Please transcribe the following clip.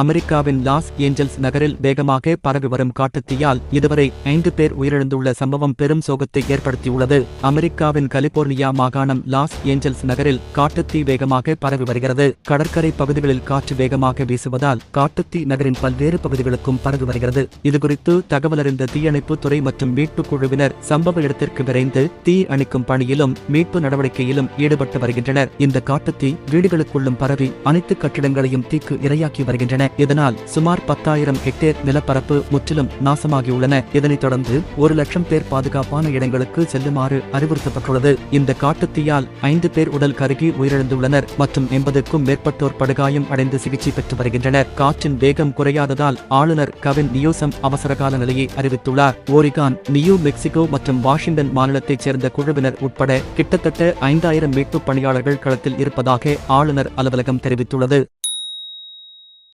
அமெரிக்காவின் Los Angeles நகரில் வேகமாக பரவி வரும் காட்டுத்தீயால் இதுவரை ஐந்து பேர் உயிரிழந்துள்ள சம்பவம் பெரும் சோகத்தை ஏற்படுத்தியுள்ளது. அமெரிக்காவின் கலிபோர்னியா மாகாணம் லாஸ் ஏஞ்சல்ஸ் நகரில் காட்டுத்தீ வேகமாக பரவி வருகிறது. கடற்கரை பகுதிகளில் காற்று வேகமாக வீசுவதால் காட்டுத்தீ நகரின் பல்வேறு பகுதிகளுக்கும் பரவி வருகிறது. இதுகுறித்து தகவல் அறிந்த தீயணைப்பு துறை மற்றும் மீட்புக் குழுவினர் சம்பவ இடத்திற்கு விரைந்து தீ அணைக்கும் பணியிலும் மீட்பு நடவடிக்கையிலும் ஈடுபட்டு வருகின்றனர். இந்த காட்டுத்தீ வீடுகளுக்குள்ளும் பரவி அனைத்து கட்டிடங்களையும் தீக்கு இரையாக்கி வருகின்றன. இதனால் சுமார் பத்தாயிரம் ஹெக்டேர் நிலப்பரப்பு முற்றிலும் நாசமாகியுள்ளன. இதனைத் தொடர்ந்து ஒரு லட்சம் பேர் பாதுகாப்பான இடங்களுக்கு செல்லுமாறு அறிவுறுத்தப்பட்டுள்ளது. இந்த காட்டுத்தீயால் ஐந்து பேர் உடல் கருகி உயிரிழந்துள்ளனர். மற்றும் எண்பதுக்கும் மேற்பட்டோர் படுகாயம் அடைந்து சிகிச்சை பெற்று வருகின்றனர். காற்றின் வேகம் குறையாததால் ஆளுநர் கவின் நியூசம் அவசரகால நிலையை அறிவித்துள்ளார். ஓரிகான் நியூ மெக்சிகோ மற்றும் வாஷிங்டன் மாநிலத்தைச் சேர்ந்த குழுவினர் உட்பட கிட்டத்தட்ட ஐந்தாயிரம் மீட்பு பணியாளர்கள் களத்தில் இருப்பதாக ஆளுநர் அலுவலகம் தெரிவித்துள்ளது.